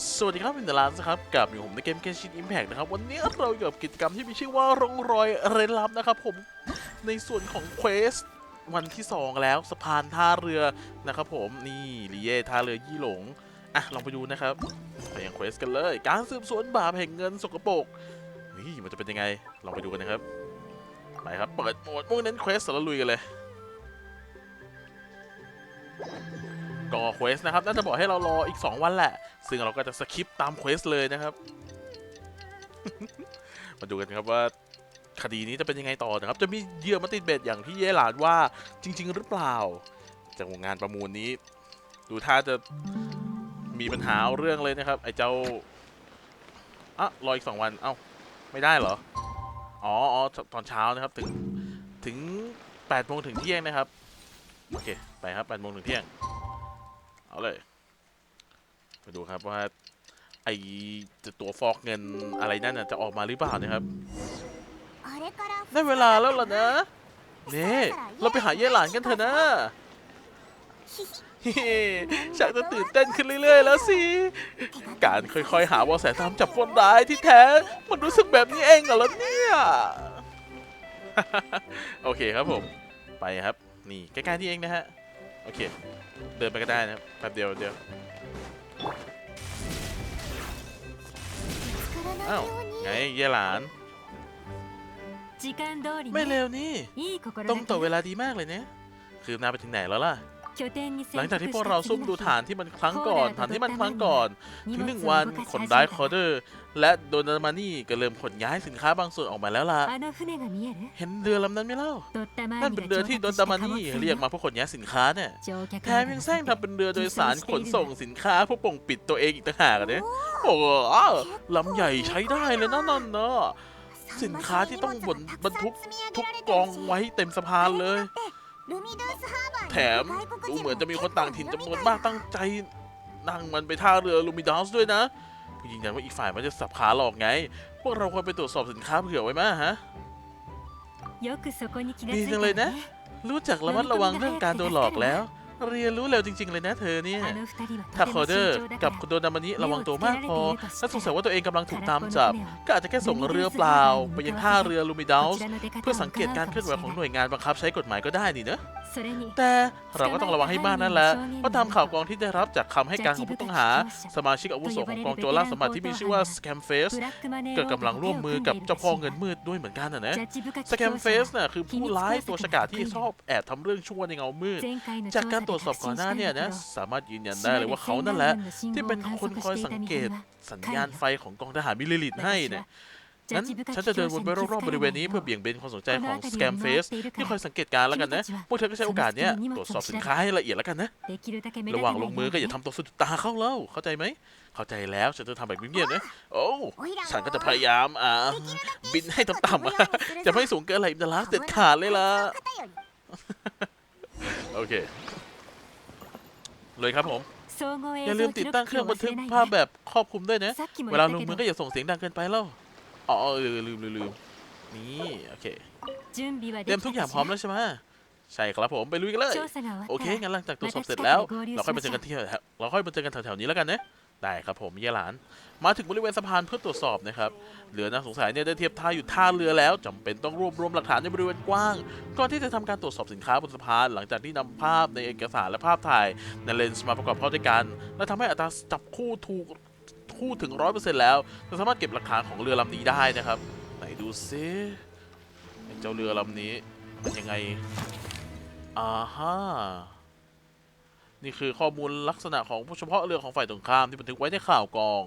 สวัสดีครับวินเดอร์ลานครับกับอยู่ผมในเกมเกมชินอิมแพกนะครับ วันนี้เราอยู่กับกิจกรรมที่มีชื่อว่าร่องรอยเร้นลับนะครับผมในส่วนของเควสวันที่ 2 แล้วสะพานท่าเรือนะครับผมนี่ลีเย่ท่าเรือยี่หลงอะลองไปดูนะครับไปยังเควสกันเลย การสืบสวนบาปแห่งเงินสกปรกนี่มันจะเป็นยังไงลองไปดูกันนะครับไปครับเปิดโหมดมุ่งเน้นเควสแล้วลุยกันเลย ก็เควสนะครับน่าจะบอกให้เรารออีก 2 วันแหละ ซึ่งเราก็จะสคิปตามเควสเลยนะครับ มาดูกันครับว่าคดีนี้จะเป็นยังไงต่อนะครับ จะมีเยื่อมาติดเบ็ดอย่างที่เย่หลานว่าจริง ๆ หรือเปล่า จากงานประมูลนี้ ดูท่าจะมีปัญหาเรื่องเลยนะครับ ไอ้เจ้าอะรออีกสองวันเอ้าไม่ได้เหรออ๋ออ๋อตอนเช้านะครับถึงถึง8โมงถึงเที่ยงนะครับ โอเค ไปครับ8โมงถึงเที่ยง เอาเลยไปดูครับว่าไอจะตัวฟอกเงินอะไรนั่นน่ะจะออกมาหรือเปล่านะครับได้เวลาแล้วล่ะนะเน่เราไปหาเย่หลานกันเถอะนะเฮ้ชักจะตื่นเต้นขึ้นเรื่อย ๆ แล้วสิ การค่อยๆ หาเบาะแสตามจับคนร้ายที่แท้ มันรู้สึกแบบนี้เองเหรอเนี่ย โอเคครับผม ไปครับ นี่ใกล้ๆที่เองนะฮะ โอเค เดินไปก็ได้นะแป๊บเดียวเดียวอ้าวไงเย่หลาน ไม่เร็วนี่ ตรงต่อเวลาดีมากเลยเนี่ย คืบหน้าไปถึงไหนแล้วล่ะ หลังจากที่พวกเราซุ่มดูฐานที่มันครั้งก่อนฐานที่มันครั้งก่อน ถึงหนึ่งวันขนได้คอเดอร์ และโดนามานี่ก็เริ่มขนย้ายสินค้าบางส่วนออกมาแล้วล่ะ เห็นเรือลำนั้นไหมเล่า นั่นเป็นเรือที่โดนามานี่เรียกมาเพื่อขนย้ายสินค้าเนี่ยแถมยังแซงทำเป็นเรือโดยสารขนส่งสินค้าเพื่อปกปิดตัวเองอีกต่างหากเนี่ยโอ้ลำใหญ่ใช้ได้เลยนั่นเนาะสินค้าที่ต้องบนบรรทุกทุกกองไว้เต็มสะพานเลย แถมดูเหมือนจะมีคนต่างถิ่นจำนวนมากตั้งใจนั่งมันไปท่าเรือลูมิดอสด้วยนะยืนยันว่าอีกฝ่ายมันจะสับขาหลอกไง พวกเราควรไปตรวจสอบสินค้าเผื่อไว้มาฮะดีจังเลยนะ รู้จักระมัดระวังเรื่องการโดนหลอกแล้ว เรียนรู้แล้วจริง ๆ เลยนะเธอเนี่ยถ้าโอเดอร์กับคุณโดนามานิระวังตัวมากพอและสงสัยว่าตัวเองกำลังถูกตามจับ ก็อาจจะแค่ส่งเรือเปล่า ไปยังท่าเรือลูมิดาลส์เพื่อสังเกตการเคลื่อนไหวของหน่วยงานบังคับใช้กฎหมายก็ได้นี่เนอะแต่เราก็ต้องระวังให้มากนั่นแหละเพราะตามข่าวกองที่ได้รับจากคำให้การของผู้ต้องหา สมาชิกอาวุโสของกองโจรล่าสมบัติที่มีชื่อว่าสแคมเฟสก็กำลังร่วมมือกับเจ้าพ่อเงินมืดด้วยเหมือนกันนะนะสแคมเฟสน่ะคือผู้ร้ายตัวฉกาจที่ชอบแอบทำเรื่องชั่วในเงามืด จากการตรวจสอบก่อนหน้าเนี่ยนะสามารถยืนยันได้เลยว่าเขานั่นแหละ ที่เป็นคนคอยสังเกตสัญญาณไฟของกองทหารมิลลิลิตให้เนี่ยนั้นฉันจะเดินวนไปรอบๆบริเวณนี้เพื่อเบี่ยงเบนความสนใจของสแกมเฟสที่คอยสังเกตการแล้วกันนะ พวกเธอก็ใช้โอกาสเนี้ยตรวจสอบสินค้าให้ละเอียดแล้วกันนะ ระหว่างลงมือก็อย่าทำตัวสุดตาเข้าเล่าเข้าใจไหม เข้าใจแล้วฉันจะทำแบบเงียบๆนะ โอ้ฉันก็จะพยายามอ่าบินให้ต่ำๆจะไม่สูงเกินอะไรลอิมดรัสเด็ดขาดเลยล่ะโอเค เลยครับผม อย่าลืมติดตั้งเครื่องบันทึกภาพแบบครอบคลุมด้วยนะ เวลาลงมือก็อย่าส่งเสียงดังเกินไปแล้วอ๋อลืมลืมลืมนี่โอเค เตรียมทุกอย่างพร้อมแล้วใช่ไหมใช่ครับผมไปลุยกันเลย โอเคงั้นหลังจากตรวจสอบเสร็จแล้ว เราค่อยมาเจอกันที่เราค่อยมาเจอกันแถวๆนี้แล้วกันนะ ได้ครับผมเยหลาน มาถึงบริเวณสะพานเพื่อตรวจสอบนะครับเรือน่าสงสัยเนี่ยได้เทียบท่าอยู่ท่าเรือแล้วจำเป็นต้องรวบรวมหลักฐานในบริเวณกว้าง ก่อนที่จะทำการตรวจสอบสินค้าบนสะพาน หลังจากที่นำภาพในเอกสารและภาพถ่ายในเลนส์มาประกอบเข้าด้วยกัน และทำให้อัตราจับคู่ถูกคู่ถึงร้อยเปอร์เซ็นต์แล้วจะสามารถเก็บหลักฐานของเรือลำนี้ได้นะครับ ไหนดูซิเจ้าเรือลำนี้เป็นยังไงอ่าฮะ นี่คือข้อมูลลักษณะของเฉพาะเรือของฝ่ายตรงข้ามที่บันทึกไว้ในข่าวกรอง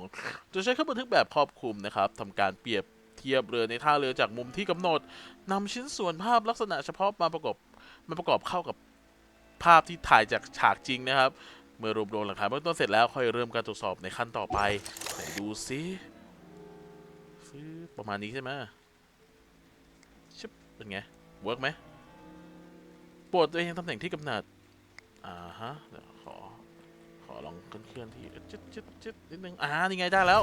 จะใช้เครื่องบันทึกแบบครอบคลุมนะครับทำการเปรียบเทียบเรือในท่าเรือจากมุมที่กำหนดนำชิ้นส่วนภาพลักษณะเฉพาะมาประกอบมาประกอบเข้ากับภาพที่ถ่ายจากฉากจริงนะครับ เมื่อรวบรวมหลักฐานเบื้องต้นเสร็จแล้วค่อยเริ่มการตรวจสอบในขั้นต่อไปไหนดูซิประมาณนี้ใช่ไหมชิบเป็นไงเวิร์กไหมปรดตัวเองตำแหน่งที่กำหนด อ่าฮะเดี๋ยวขอ ขอลองเคลื่อนที่จิ๊ดจิ๊ดจิ๊ดนิดนึงอ่านี่ไงได้แล้ว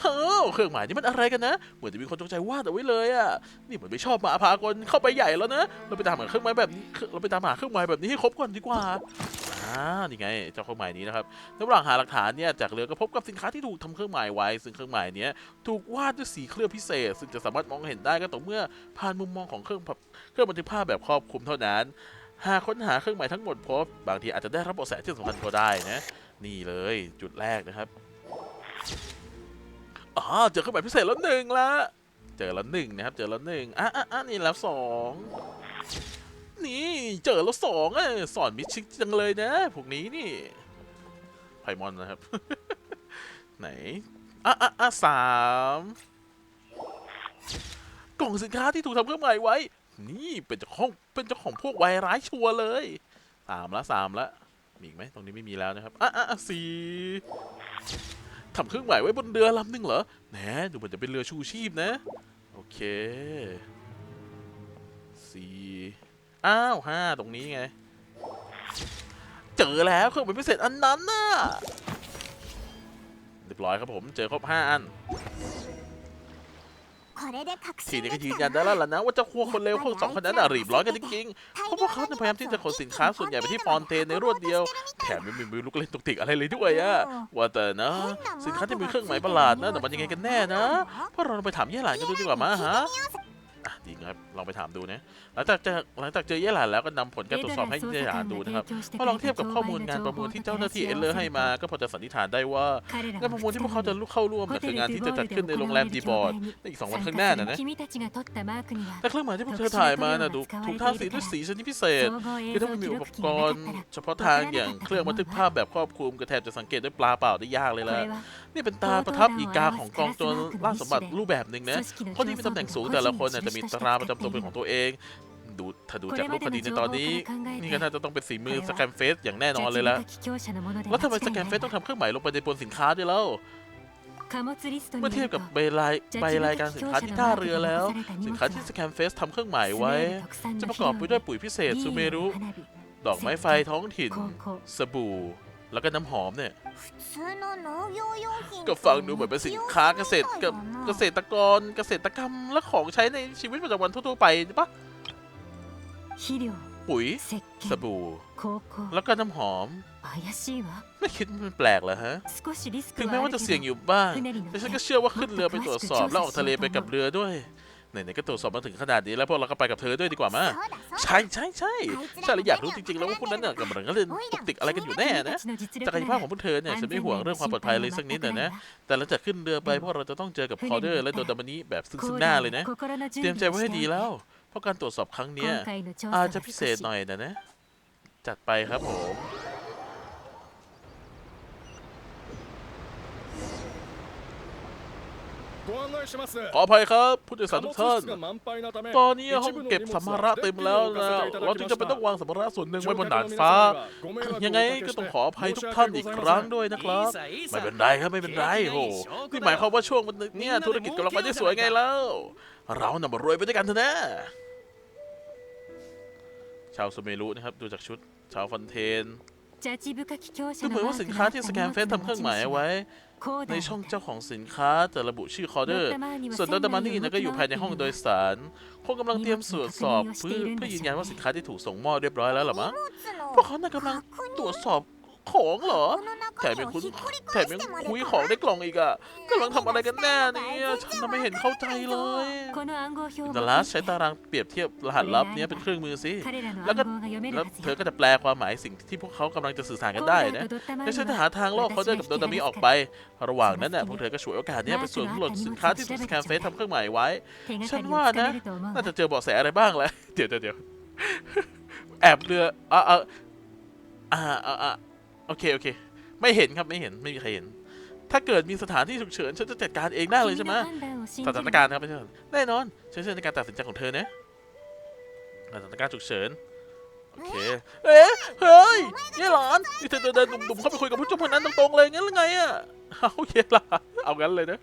เฮ้อเครื่องหมายนี่มันอะไรกันนะ เหมือนจะมีคนจงใจวาดเอาไว้เลยอะ นี่เหมือนไม่ชอบมาพากลเข้าไปใหญ่แล้วนะ เราไปตามหาเครื่องหมายแบบนี้เราไปตามหาเครื่องหมายแบบนี้ให้ครบก่อนดีกว่า อ่าอ่านี่ไงเจ้าเครื่องหมายนี้นะครับระหว่างหาหลักฐานเนี่ยจากเรือก็พบกับสินค้าที่ถูกทำเครื่องหมายไว้ ซึ่งเครื่องหมายเนี้ยถูกวาดด้วยสีเคลือบพิเศษ ซึ่งจะสามารถมองเห็นได้ก็ต่อเมื่อผ่านมุมมองของเครื่องพับเครื่องบันทึกภาพแบบครอบคลุมเท่านั้น หากค้นหาเครื่องหมายทั้งหมดพบบางทีอาจจะได้รับเบาะแสที่สำคัญก็ได้นะนี่เลยจุดแรกนะครับอ๋อเจอเครื่องหมายพิเศษแล้วหนึ่งละเจอแล้วหนึ่งนะครับ เจอแล้วหนึ่งอะอะอะนี่แล้วสอง นี่ เจอแล้วสองอะสอนมิชิกจังเลยนะ พวกนี้นี่ไพมอนนะครับ ไหน อะอะอะสามกล่องสินค้าที่ถูกทำเครื่องหมายไว้ นี่เป็นเจ้าของเป็นเจ้าของพวกวายร้ายชัวเลยสามละสามละมีอีกไหมตรงนี้ไม่มีแล้วนะครับ อะอะอะสี่ทำเครื่องหมายไว้บนเรือลำหนึ่งเหรอแหนดูเหมือนจะเป็นเรือชูชีพนะ โอเคสี่ อ้าวห้าตรงนี้ไง เจอแล้วเครื่องบินพิเศษอันนั้นน่ะเรียบร้อยครับผม เจอครบห้าอัน ทีนี้ก็ยืนยันได้แล้วล่ะนะ ว่าเจ้าครัวคนเลวพวกสองคนนั้นอะรีบร้อยกันจริงๆเพราะพวกเขาพยายามที่จะขนสินค้าส่วนใหญ่ไปที่ฟอนเทนในรวดเดียว แถมไม่มีมือลูกเล่นตุกติกอะไรเลยด้วยอะว่าแต่นะ สินค้าที่มีเครื่องหมายประหลาดนะแต่มันยังไงกันแน่นะพวกเราไปถามแย่หลานกันดูดีกว่ามาฮะ อะดีครับลองไปถามดูนะหลังจากเจอหลังจากเจอเย่หลานแล้วก็นำผลการตรวจสอบให้เย่หลานดูนะครับพอลองเทียบกับข้อมูลงานประมูลที่เจ้าหน้าที่เอเลอร์ให้มา ก็พอจะสันนิษฐานได้ว่างานประมูลที่พวกเขาจะเข้าร่วมเนี่ยคืองานที่จะจัดขึ้นในโรงแรมดีบอร์ดในอีกสองวันข้างหน้าน่ะนะแต่เครื่องหมายที่พวกเธอถ่ายมาน่ะดูถูกทาสีด้วยสีชนิดพิเศษคือถ้ามันมีอุปกรณ์เฉพาะทางอย่างเครื่องบันทึกภาพแบบครอบคลุมก็แทบจะสังเกตด้วยปลาเปล่าได้ยากเลยล่ะนี่เป็นตาประทับอีกาของกองโจรล่าสมบัติรูปแบบหนึ่งนะคนที่มีตำแหน่งสูงแต่ละคนน่ะจะมีตราประจำตัวเป็นของตัวเอง ดูถ้าดูจากรูปคดีในตอนนี้ นี่ก็น่าจะต้องเป็นสีมือสแกนเฟสอย่างแน่นอนเลยละแล้วทำไมสแกนเฟสต้องทำเครื่องหมายลงไปในบนสินค้าด้วยเล่าเมื่อเทียบกับใบรายใบรายการสินค้าที่ท่าเรือแล้ว สินค้าที่สแกนเฟสทำเครื่องหมายไว้ จะประกอบไปด้วยปุ๋ยพิเศษซูเมรุ ดอกไม้ไฟท้องถิ่น สบู่ แล้วก็น้ำหอมเนี่ย ก็ฟังดูเหมือนเป็นสินค้าเกษตรกับเกษตรกรเกษตรกรรมและของใช้ในชีวิตประจำวันทั่วๆไปปะปุ๋ย สบู่ แล้วก็น้ำหอม ไม่คิดมันแปลกเหรอฮะ ถึงแม้ว่าจะเสี่ยงอยู่บ้าง แต่ฉันก็เชื่อว่าขึ้นเรือไปตรวจสอบแล้วออกทะเลไปกับเรือด้วย ไหนๆก็ตรวจสอบมาถึงขนาดนี้แล้วพวกเราก็ไปกับเธอด้วยดีกว่ามาใช่ใช่ใช่ใช่เลยอยากรู้จริงๆแล้วว่าคุณนั้นเนี่ยกำลังเล่นตุกติกอะไรกันอยู่แน่นะจากกายภาพของพวกเธอเนี่ยฉันไม่ห่วงเรื่องความปลอดภัยเลยสักนิดหนะแต่หลังจากขึ้นเรือไปพวกเราจะต้องเจอกับคอเดอร์และโดนดัมนี้แบบซึ้งๆหน้าเลยนะ เตรียมใจไว้ให้ดีแล้วเพราะการตรวจสอบครั้งนี้อาจจะพิเศษหน่อยนะนะจัดไปครับผม ขออภัยครับผู้โดยสารทุกท่าน ตอนนี้ห้องเก็บสัมภาระเต็มแล้วนะเราจึงจะเป็นต้องวางสัมภาระส่วนหนึ่งไว้บนดาดฟ้า ยังไงก็ต้องขออภัยทุกท่านอีกครั้งด้วยนะครับ ไม่เป็นไรครับไม่เป็นไรโหนี่หมายความว่าช่วงนี้ธุรกิจกำลังไปได้สวยไงแล้ว เรานำมารวยไปด้วยกันเถอะนะ ชาวสเมรุนะครับดูจากชุด ชาวฟันเทนดูเหมือนว่าสินค้าที่สแกนเฟซทำเครื่องหมายไว้ ในช่องเจ้าของสินค้าจะระบุชื่อคอเดอร์ ส่วนดอตมานี่นะก็อยู่ภายในห้องโดยสารคงกำลังเตรียมตรวจสอบเพื่อเพื่อยืนยันว่าสินค้าที่ถูกส่งมอบเรียบร้อยแล้วเหรอมั้งพวกเขาน่ะกำลังตรวจสอบของเหรอ แถมยังคุณแถมยังคุยของในกล่องอีกอะกำลังทำอะไรกันแน่เนี่ยฉันน่ะไม่เห็นเข้าใจเลยดาลัสใช้ตารางเปรียบเทียบรหัสลับเนี้ยเป็นเครื่องมือสิแล้วก็แล้วเธอก็จะแปลความหมายสิ่งที่พวกเขากำลังจะสื่อสารกันได้นะและฉันจะหาทางล่อเขาเดินกับโดนามิออกไป ระหว่างนั้นน่ะพวกเธอก็ฉวยโอกาสเนี้ยไปสวมหล่นสินค้าที่สแกนเฟซทำเครื่องหมายไว้ ฉันว่านะน่าจะเจอเบาะแสอะไรบ้างแหละเดี๋ยวเดี๋ยวเดี๋ยวแอบเรืออ่าอ่าอ่าอ่าอ่าโอเคโอเค ไม่เห็นครับไม่เห็นไม่มีใครเห็น ถ้าเกิดมีสถานที่ฉุกเฉินฉันจะจัดการเองได้เลยใช่ไหมสถานการณ์ครับไม่ใช่แน่นอนฉันเชื่อในการตัดสินใจของเธอนะสถานการณ์ฉุกเฉินโอเคเอ๊ะเฮ้ยยี่หลานนี่เธอจะเดินดุ่มๆเข้าไปคุยกับผู้ชมคนนั้นตรงๆเลยงั้นหรือไงอะเอาโอเคล่ะเอางั้นเลยนะ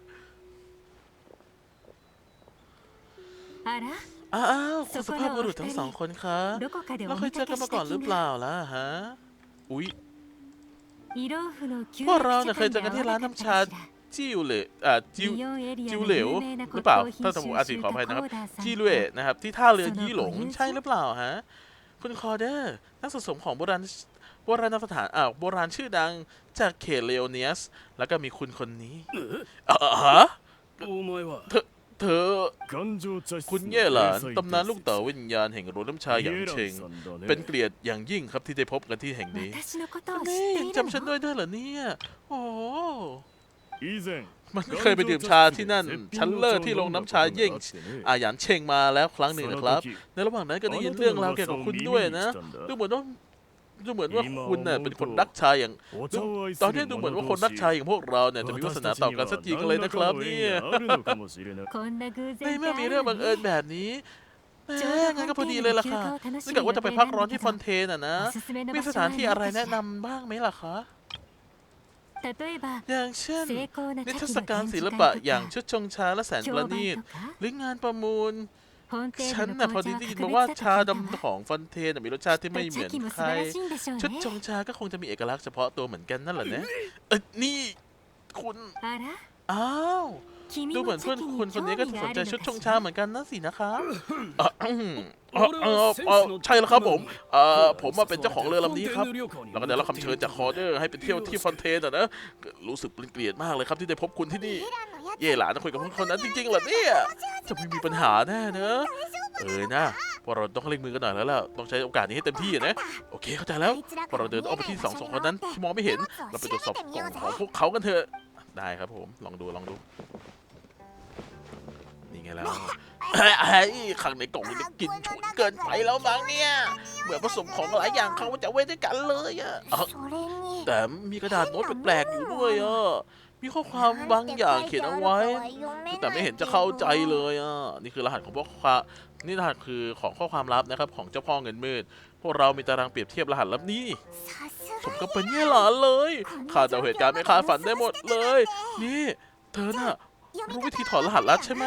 อ้าวคุณสุภาพบุรุษทั้งสองคนคะเราเคยเจอกันมาก่อนหรือเปล่าล่ะฮะอุ๊ย พวกเราเเคยเจอกันที่ร้านน้ำชาจิวเหลอ่จิวจิวเหลวหรือเปล่าถ้าสมมติอาศิขออภัยนะครับจิวเหลนะครับ ที่ท่าเรือยี่หลงใช่หรือเปล่าฮะคุณคอเดอร์นักสะสมของโบราณโบราณสถานอ่าโบราณชื่อดังจากเขตเลโอเนียส แล้วก็มีคุณคนนี้อ่าฮะเธอ เธอ คุณเย่หลานตำนานลูกเต๋าวิญญาณแห่งโรงน้ำชาอย่างเชง เป็นเกลียดอย่างยิ่งครับที่ได้พบกันที่แห่งนี้นี่จำฉันด้วยได้เหรอเนี่ย โอ้มันเคยไปดื่มชาที่นั่น ชั้นเลิศที่โรงน้ำชาเย่งอาหยานเชงมาแล้วครั้งหนึ่งนะครับ ในระหว่างนั้นก็ได้ยินเรื่องราวเกี่ยวกับคุณด้วยนะ ดูเหมือนว่า ดูเหมือนว่าคุณเนี่ยเป็นคนรักชายอย่างตอนนี้ดูเหมือนว่าคนรักชายอย่างพวกเราเนี่ยจะมีวาสนาต่อกันสักทีกันเลยนะครับเนี่ยในเมื่อมีเรื่องบังเอิญแบบนี้แม้งั้นก็พอดีเลยล่ะค่ะนึกว่าจะไปพักร้อนที่ฟอนเทนอะนะ มีสถานที่อะไรแนะนำบ้างไหมล่ะคะอย่างเช่นนิทรรศการศิลปะอย่างชุดชงช้าและแสนประณีตหรืองานประมูล ฉันน่ะพอดีได้ยินมาว่าชาดำของฟอนเทนมีรสชาติที่ไม่เหมือนใครชุดชงชาก็คงจะมีเอกลักษณ์เฉพาะตัวเหมือนกันนั่นแหละนะเออนี่คุณอ้าว ดูเหมือนเพื่อนคุณคนนี้ก็สนใจชุดชงชาเหมือนกันนะสินะคะเออเออเออใช่แล้วครับผมเอ่อผมมาเป็นเจ้าของเรือลำนี้ครับ แล้วก็ได้รับคำเชิญจากคอเดอร์ให้ไปเที่ยวที่ฟอนเทนอะนะรู้สึกเป็นเกลียดมากเลยครับที่ได้พบคุณที่นี่ เย่หลานคุยกับคนคนนั้นจริงๆเหรอเนี่ย จะไม่มีปัญหาแน่เนอะเออนะพวกเราต้องเล่นมือกันหน่อยแล้วล่ะต้องใช้โอกาสนี้ให้เต็มที่นะโอเคเข้าใจแล้วพวกเราเดินอ้อมไปที่สองสองคนนั้นที่มองไม่เห็น เราไปตรวจสอบกล่องของพวกเขากันเถอะได้ครับผมลองดูลองดู ไงแล้วไอ้ขังในกล่องนี่กินฉุนเกินไปแล้วมั้งเนี่ยเหมือนผสมของหลายอย่างเข้ามาจากเวทด้วยกันเลยอะแต่มีกระดาษโน้ตแปลกๆอยู่ด้วยอะมีข้อความบางอย่างเขียนเอาไว้ แต่ไม่เห็นจะเข้าใจเลยอะนี่คือรหัสของพวกค้านี่รหัสคือของข้อความลับนะครับ ของเจ้าพ่อเงินมืดพวกเรามีตารางเปรียบเทียบรหัสลับนี้สมก็เป็นยี่หลานเลยข้าจะเหตุการณ์ไม่คาดฝันได้หมดเลย นี่ เธอน่ะ รู้วิธีถอดรหัสลับใช่ไหม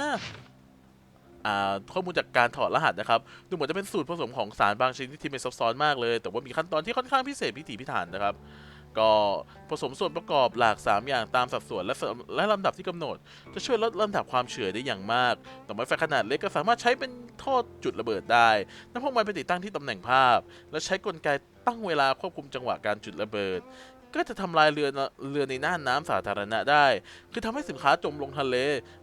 อ่าข้อมูลจากการถอดรหัสนะครับ ดูเหมือนจะเป็นสูตรผสมของสารบางชนิดที่ไม่ซับซ้อนมากเลย แต่ว่ามีขั้นตอนที่ค่อนข้างพิเศษพิถีพิถันนะครับ ก็ผสมส่วนประกอบหลาก 3 อย่างตามสัดส่วนและสและลำดับที่กำหนด จะช่วยลดลำดับความเฉื่อยได้อย่างมากดอกไม้ไฟขนาดเล็กก็สามารถใช้เป็นท่อจุดระเบิดได้นำพวกมันไปติดตั้งที่ตำแหน่งภาพ และใช้กลไกตั้งเวลาควบคุมจังหวะการจุดระเบิด ก็จะทำลายเรือเรือในน่านน้ำสาธารณะได้ คือทำให้สินค้าจมลงทะเล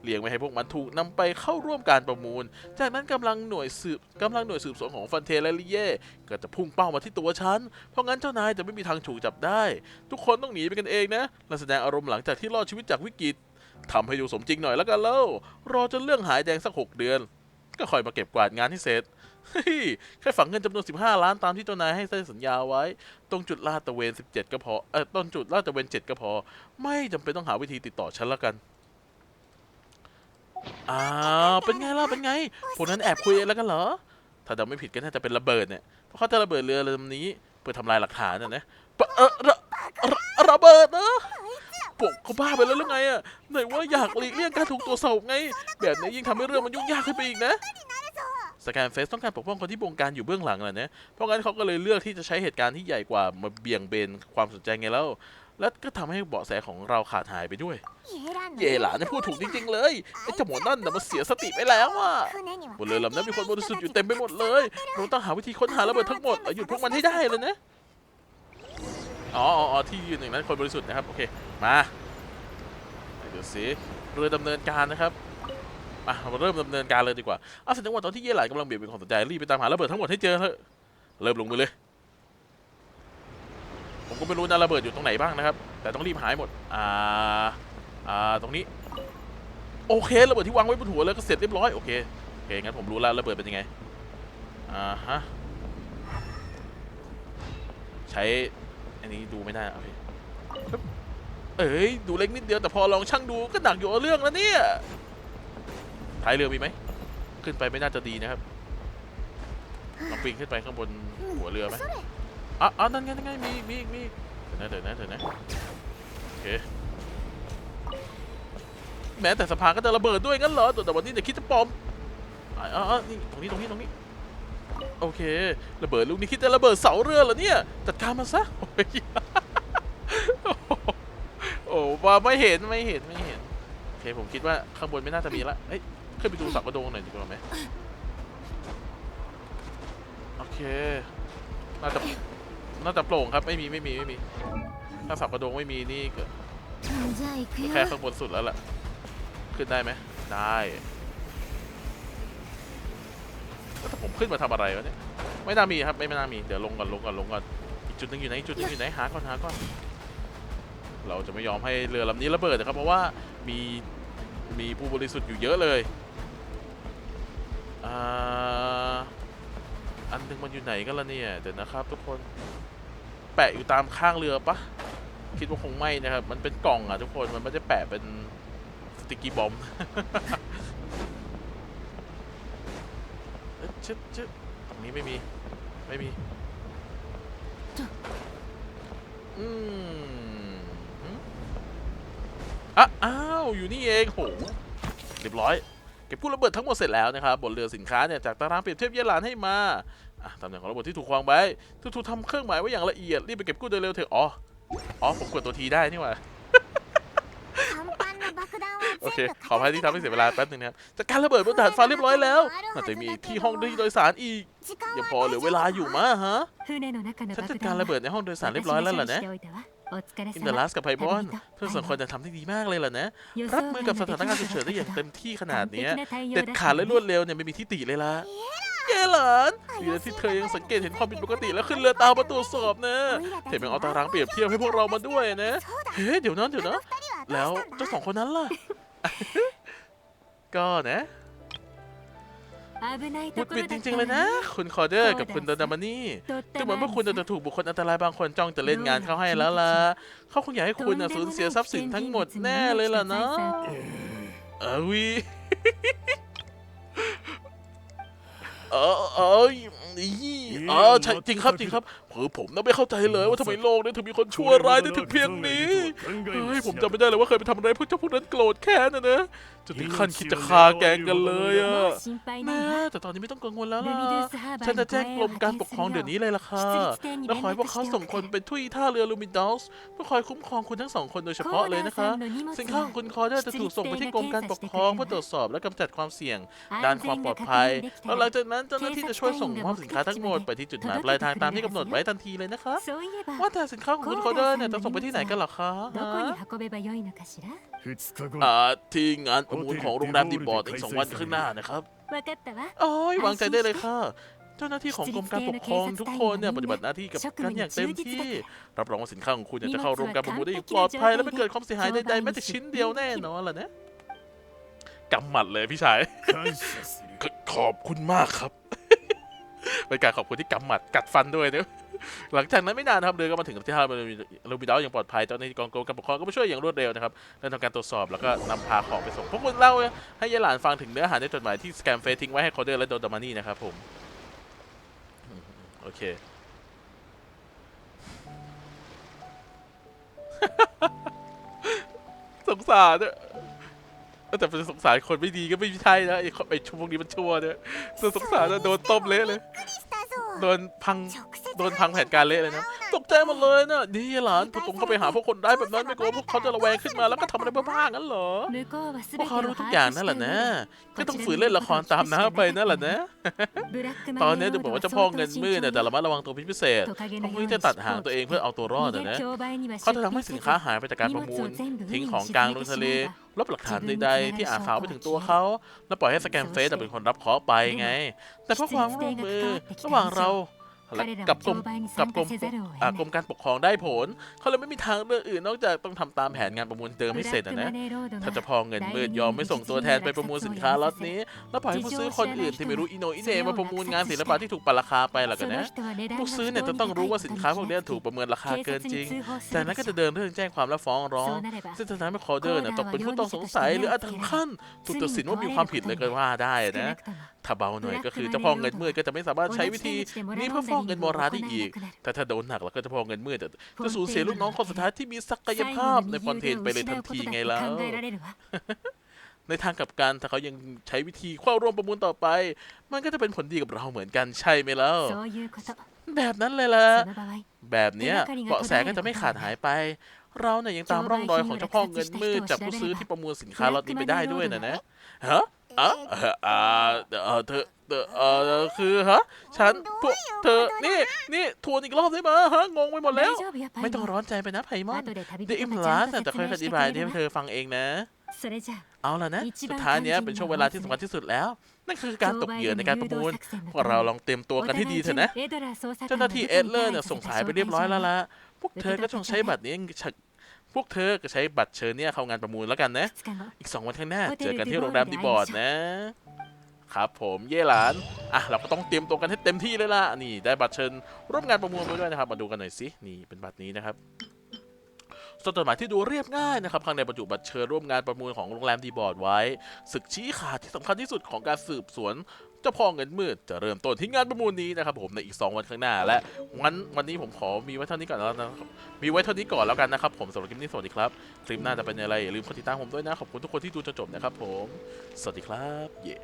เลี่ยงไม่ให้พวกมันถูกนำไปเข้าร่วมการประมูล จากนั้นกำลังหน่วยสืบกำลังหน่วยสืบสวนของฟันเทและลิเย่ก็จะพุ่งเป้ามาที่ตัวฉัน เพราะงั้นเจ้านายจะไม่มีทางถูกจับได้ ทุกคนต้องหนีไปกันเองนะและแสดงอารมณ์หลังจากที่รอดชีวิตจากวิกฤตทำให้ดูสมจริงหน่อยแล้วกันเล่ารอจนเรื่องหายแดงสักหกเดือน ก็คอยมาเก็บกวาดงานให้เสร็จ เฮ้ยแค่ฝังเงินจำนวน 15 ล้านตามที่เจ้านายให้ได้สัญญาไว้ ตรงจุดลาดตระเวน 17 ก็พอ เออต้นจุดลาดตระเวน 7 ก็พอ ไม่จำเป็นต้องหาวิธีติดต่อฉันแล้วกัน อ้าว เป็นไงล่ะ เป็นไง พวกนั้นแอบคุยแล้วกันเหรอ ถ้าเดาไม่ผิดก็น่าจะเป็นระเบิดเนี่ย เพราะเขาจะระเบิดเรือลำนี้ เพื่อทำลายหลักฐานน่ะนะปะเออระระระเบิดนะพวกเขาบ้าไปแล้วหรือไงอะไหนว่าอยากหลีกเลี่ยงการถูกตรวจสอบไง แบบนี้ยิ่งทำให้เรื่องมันยุ่งยากขึ้นไปอีกนะ สแกนเฟสต้องการปกป้องคนที่บงการอยู่เบื้องหลังแหละนะเพราะงั้นเขาก็เลยเลือกที่จะใช้เหตุการณ์ที่ใหญ่กว่ามาเบี่ยงเบนความสนใจไงแล้ว และก็ทำให้เบาะแสของเราขาดหายไปด้วย เย่หลานเนี่ยพูดถูกจริงๆเลยไอ้เจ้าหมอนั่นน่ะมันเสียสติไปแล้วอะบนเรือลำนั้นมีคนบริสุทธิ์อยู่เต็มไปหมดเลยเราต้องหาวิธีค้นหาระเบิดทั้งหมดแล้วหยุดพวกมันให้ได้เลยนะอ๋ออ๋ออ๋อที่ยืนอย่างนั้นคนบริสุทธิ์นะครับโอเคมาเดี๋ยวสิเรือดำเนินการนะครับ มาเราเริ่มดำเนินการเลยดีกว่าอ้าแสดงว่าตอนที่เย่หลานกำลังเบี่ยงเบนความสนใจรีบไปตามหาระเบิดทั้งหมดให้เจอเถอะเริ่มลงมือเลย ผมก็ไม่รู้นะระเบิดอยู่ตรงไหนบ้างนะครับ แต่ต้องรีบหายหมด อ่า อ่า ตรงนี้ โอเคระเบิดที่วางไว้บนหัวแล้วก็เสร็จเรียบร้อยโอเค โอเคงั้นผมรู้แล้วระเบิดเป็นยังไง อ่าฮะ ใช้ อันนี้ดูไม่ได้อเคปึ๊บเอ้ย ดูเล็กนิดเดียวแต่พอลองชั่งดูก็หนักอยู่เอาเรื่องแล้วเนี่ย ท้ายเรือมีไหมขึ้นไปไม่น่าจะดีนะครับลองปีนขึ้นไปข้างบนหัวเรือไหมอะอะนั่นไงนั่นไงมีมีมีเดี๋ยวนะเดี๋ยวนะเดี๋ยวนะโอเคแม้แต่สะพานก็จะระเบิดด้วยงั้นเหรอแต่วันนี้เดี๋ยวคิดจะปลอมอะอะอะนี่ตรงนี้ตรงนี้ตรงนี้โอเค ระเบิดลูกนี้คิดจะระเบิดเสาเรือเหรอเนี่ยจัดการมันซะโอ้ยโอ้ว่าไม่เห็นไม่เห็นไม่เห็นโอเคผมคิดว่าข้างบนไม่น่าจะมีละเอ้ย ขึ้นไปดูสักกระโดงหน่อยดีกว่าไหมโอเค น่าจะ น่าจะโปร่งครับ ไม่มี ไม่มี ไม่มี ถ้าสับกระโดงไม่มีนี่ก็แค่ข้างบนสุดแล้วแหละขึ้นได้ไหม ได้แต่ผมขึ้นมาทำอะไรวะเนี่ย ไม่น่ามีครับ ไม่น่ามี เดี๋ยวลงก่อน ลงก่อน ลงก่อน อีกจุดนึงอยู่ไหน จุดนึงอยู่ไหน หาก่อน หาก่อน เราจะไม่ยอมให้เรือลำนี้ระเบิดนะครับ เพราะว่ามีมีผู้บริสุทธิ์อยู่เยอะเลย อ่าอันหนึงมันอยู่ไหนกันล่ะเนี่ยเดี๋ยวนะครับทุกคนแปะอยู่ตามข้างเรือปะคิดว่าคงไม่นะครับ มันเป็นกล่องอะทุกคนมันไม่ได้แปะเป็นสติกกี้บอม เอ๊ะชึบชึบตรงนี้ไม่มีไม่มีอืมหืมอะอ้าวอยู่นี่เองโหเรียบร้อย เก็บกู้ระเบิดทั้งหมดเสร็จแล้วนะครับบนเรือสินค้าเนี่ยจากตารางเปรียบเทียบเยลานให้มาตำแหน่งของระบบที่ถูกวางไว้ถูกทำเครื่องหมายไว้อย่างละเอียดรีบไปเก็บกู้โดยเร็วเถอะอ๋ออ๋อผมกดตัวทีได้นี่หว่าโอเค ขออภัยที่ทำให้เสียเวลาแป๊บนึงนะครับจัดการระเบิดบนดาดฟ้าเรียบร้อยแล้วมันจะมีที่ห้องโดยสารอีกยังพอเหลือเวลาอยู่มาฮะฉันจัดการระเบิดในห้องโดยสารเรียบร้อยแล้วเหรอเนี่ย อินเดลัสกับไพบอนเพื่อสองคนจะทำได้ดีมากเลยล่ะนะ รับมือกับสถานการณ์ฉุกเฉินได้อย่างเต็มที่ขนาดนี้เด็ดขาดและรวดเร็วเนี่ยไม่มีที่ติเลยล่ะเกหลานดีนะที่เธอยังสังเกตเห็นความผิดปกติแล้วขึ้นเรือตามมาตรวจสอบนะเห็นมันเอาตารางเปรียบเทียบให้พวกเรามาด้วยนะ เฮ้เดี๋ยวนั้นเดี๋ยวนะ แล้วเจ้าสองคนนั้นล่ะ ก็นะ มุดปิดจริงๆเลยนะ คุณคอเดอร์กับคุณดอนดามานี่ดูเหมือนว่าคุณจะถูกบุคคลอันตรายบางคนจ้องจะเล่นงานเขาให้แล้วล่ะเขาคงอยากให้คุณสูญเสียทรัพย์สินทั้งหมดแน่เลยล่ะเนาะเออวีเออเอออ๋อใช่จริงครับจริงครับ เผอผมนะไม่เข้าใจเลยว่าทำไมโลกนี้ถึงมีคนชั่วร้ายได้ถึงเพียงนี้เฮ้ยผมจำไม่ได้เลยว่าเคยไปทำอะไรพวกเจ้าพวกนั้นโกรธแค้นนะนะจนถึงขั้นคิดจะฆ่าแกงกันเลยอะแม่แต่ตอนนี้ไม่ต้องกังวลแล้วล่ะฉันจะแจ้งกรมการปกครองเดี๋ยวนี้เลยล่ะค่ะแล้วขอให้พวกเขาส่งคนไปทุยท่าเรือลูมิดอลส์เพื่อคอยคุ้มครองคุณทั้งสองคนโดยเฉพาะเลยนะคะ สินค้าของคุณคอเดอร์จะถูกส่งไปที่กรมการปกครองเพื่อตรวจสอบและกำจัดความเสี่ยง ด้านความปลอดภัยแล้วหลังจากนั้นเจ้าหน้าที่จะช่วยส่งมอบสินค้าทั้งหมดไปที่จุดหมายปลายทางตามที่กำหนดไว้ทันทีเลยนะคะ ว่าแต่สินค้าของคุณโคเดอร์เนี่ยจะส่งไปที่ไหนกันหรอคะที่งานประมูลของโรงแรมดีบอร์ดอีกสองวันข้างหน้านะครับโอ้ยวางใจได้เลยค่ะเจ้าหน้าที่ของกรมการปกครองทุกคนเนี่ยปฏิบัติหน้าที่กับกันอย่างเต็มที่ รับรองว่าสินค้าของคุณจะเข้าร่วมการประมูลได้อย่างปลอดภัยและไม่เกิดความเสียหายใดๆแม้แต่ชิ้นเดียวแน่นอนล่ะนะกำหมัดเลยพี่ชาย ขอบคุณมากครับเป็นการขอบคุณที่กำหมัดกัดฟันด้วยเนี่ย หลังจากนั้นไม่นานนะครับเรือก็มาถึงที่ท่าเรูบิดอลอย่างปลอดภัยเจ้าหน้าที่กองกรมการปกครองก็มาช่วยอย่างรวดเร็วนะครับและทำการตรวจสอบแล้วก็นำพาของไปส่งพวกคุณเล่าให้ยายหลานฟังถึงเนื้อหาในจดหมายที่สแกมเฟซทิ้งไว้ให้คอเดอร์และโดดามานี่นะครับผมโอเคสงสารนี่แต่เป็นสงสารคนไม่ดีก็ไม่ใช่นะไอ้ไอ้ชั่วพวกนี้มันชั่วเนี่ยสงสารจะโดนต้มเละเลย ดนพังโดนพังแผนการเละเลยนะ ตกใจหมดเลยนะนี่หลานพอผมเข้าไปหาพวกคนได้แบบนั้นไม่กลัวพวกเขาจะระแวงขึ้นมาแล้วก็ทำอะไรบ้าๆงั้นเหรอพวกเขารู้ทุกอย่างนั่นแหละนะก็ต้องฝืนเล่นละครตามน้าไปนั่นแหละนะ ตอนนี้ดูเหอกว่าจะพ่อเงินมืดแต่ระมัดระวังตัวพิเศษเขาเพิ่งจะตัดหางตัวเองเพื่อเอาตัวรอดนะเขาจะทำให้สินค้าหายไปจากการประมูล ทิ้งของกลางลงทะเลลบหลักฐานใดๆที่อาสาวไปถึงตัวเขา แล้วปล่อยให้สแกมเฟสเป็นคนรับเคาะไปไง แต่เพราะความร่วมมือระหว่างเรา กับกรมกับกรมอ่ากรมการปกครองได้ผล เขาเลยไม่มีทางเลือกอื่นนอกจากต้องทำตามแผนงานประมูลเดิมให้เสร็จนะนะถ้าเจะพอเงินมืดยอมไม่ส่งตัวแทนไปประมูลสินค้าล็อตนี้ แล้วปล่อยให้ผู้ซื้อคนอื่นที่ไม่รู้อิโนอิเนมาประมูลงานศิลปะที่ถูกปรับราคาไปล่ะกันนะผู้ซื้อเนี่ยจะต้องรู้ว่าสินค้าพวกนี้ถูกประเมินราคาเกินจริงจากนั้นก็จะเดินเรื่องแจ้งความและฟ้องร้อง ซึ่งจะทำให้คอเดอร์เนี่ยตกเป็นผู้ต้องสงสัยหรืออาจถึงขั้นถูกตัดสินว่ามีความผิดเลยก็ว่าได้นะ ถ้าเบาหน่อยก็คือเจ้าพ่อเงินมืดก็จะไม่สามารถใช้วิธีนี้เพื่อฟองเงินโมราได้อีกถ้าถ้าโดนหนักแล้วก็เจ้าพ่อเงินมืดจะสูญเสียลูกน้องคนสุดท้ายที่มีศักยภาพในคอนเทนต์ไปเลยทันทีไงแล้วในทางกับการถ้าเขายังใช้วิธีข้าร่วมประมูลต่อไป มันก็จะเป็นผลดีกับเราเหมือนกันใช่ไหมแล้ว แบบนั้นเลยละแบบเนี้ยเบาะแสก็จะไม่ขาดหายไป เราเนี่ยยังตามร่องรอยของเจ้าพ่อเงินมืดจากผู้ซื้อที่ประมูลสินค้าล็อตนี้ไปได้ด้วยนะนะฮะ อะอ่เธอเธอเออคือฮะ ฉันพวกเธอ นี่ นี่ทวนอีกรอบได้ไหมฮะ งงไปหมดแล้ว ไม่ต้องร้อนใจไปนะไพมอนเดี๋ยวอิมลาแต่ค่อยอธิบายให้เธอฟังเองนะ เอาล่ะนะ สุดท้ายนี้เป็นช่วงเวลาที่สำคัญที่สุดแล้ว นั่นคือการตกเหยื่อในการประมูล พวกเราลองเตรียมตัวกันที่ดีเถอะนะ เจ้าหน้าที่เอดเลอร์เนี่ยส่งสายไปเรียบร้อยแล้วล่ะ พวกเธอก็ต้องใช้บัตรนี้ พวกเธอก็ใช้บัตรเชิญเนี่ยเข้างานประมูลแล้วกันนะ อีกสองวันข้างหน้า เจอกันที่โรงแรมดีบอร์ดนะ ครับผมเย่หลาน อะ เราก็ต้องเตรียมตัวกันให้เต็มที่เลยล่ะ นี่ได้บัตรเชิญร่วมงานประมูลไปด้วยนะครับ มาดูกันหน่อยสิ นี่เป็นบัตรนี้นะครับสตอนจดหมายที่ดูเรียบง่ายนะครับข้างในบรรจุบัตรเชิญร่วมงานประมูลของโรงแรมดีบอร์ดไว้ ศึกชี้ขาดที่สำคัญที่สุดของการสืบสวน เจ้าพ่อเงินมืดจะเริ่มต้นที่งานประมูลนี้นะครับผมในอีก 2 วันข้างหน้าและวันวันนี้ผมขอมีไว้เท่านี้ก่อนแล้วนะครับมีไว้เท่านี้ก่อนแล้วกันนะครับผมสำหรับคลิปนี้สวัสดีครับคลิปหน้าจะเป็นอะไรอย่าลืมกดติดตามผมด้วยนะขอบคุณทุกคนที่ดูจนจบนะครับผมสวัสดีครับเย้